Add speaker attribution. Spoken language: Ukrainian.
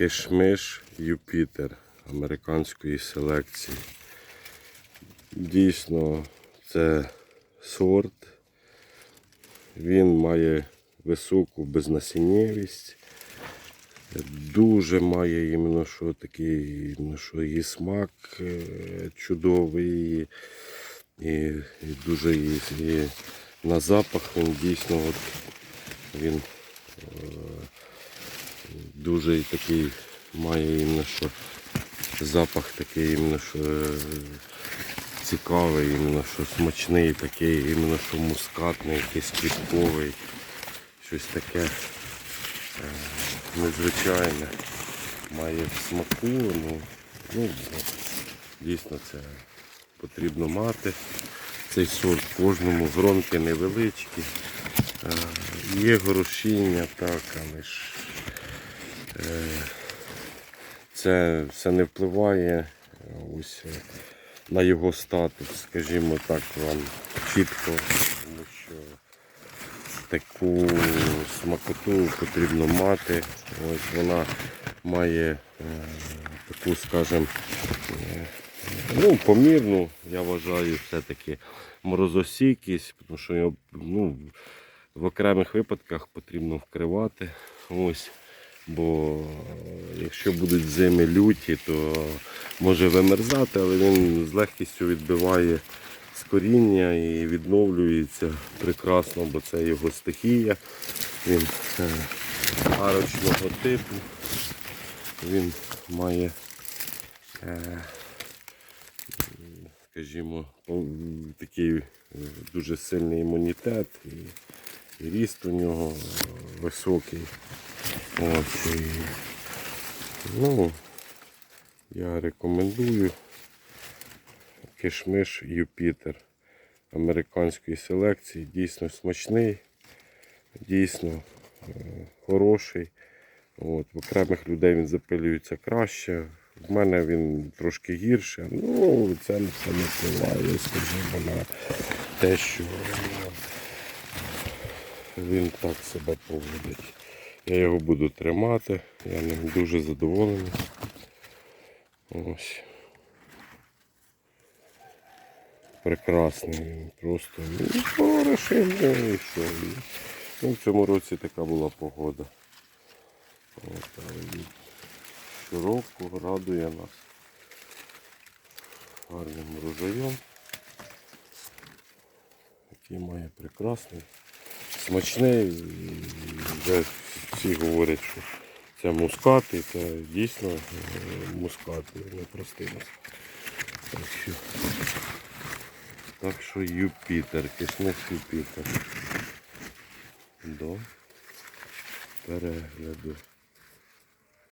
Speaker 1: Кишмиш Юпітер американської селекції. Дійсно, це сорт. Він має високу безнасіннєвість. Дуже має іменно що такий, іменно що і смак е, чудовий, і, і дуже і, і на запах він дійсно от, він е, дуже такий має іменно що запах такий іменно що е, цікавий, іменно що смачний, такий, іменно що мускатний, якийсь квітковий, щось таке е, незвичайне. Має в смаку, ну, ну дійсно це потрібно мати. Цей сорт кожному гронки невеличкі. Е, Є горошіння, так, але ж це все не впливає е, ось е, на його статус, скажімо так, вам чітко, тому що таку смакоту потрібно мати. Ось вона має е, таку, скажімо, е, ну, помірну, я вважаю, все-таки морозосійкість, тому що його, ну, в окремих випадках потрібно вкривати. Ось. Бо е, якщо будуть зими люті, то може вимерзати, але він з легкістю відбиває з коріння і відновлюється прекрасно, бо це його стихія. Він е, арочного типу. Він має, е, скажімо, такий дуже сильний імунітет і, і ріст у нього високий. Ось, і, ну, я рекомендую кишмиш Юпітер американської селекції. Дійсно смачний, дійсно е, хороший. От, в окремих людей він запилюється краще. В мене він трошки гірше. Ну, це все не впливає, скажімо, на те, що він так себе поводить. Я його буду тримати, я ним дуже задоволений. Ось. Прекрасний просто. Ну, хороший, ну. Ну, в цьому році така була погода. От, щороку радує нас гарним врожаєм. Який має прекрасний, смачний. І всі говорять, що це мускат, і це дійсно е, мускат, не простий мускат. Так що, так що Юпітер, кисник Юпітер. До перегляду.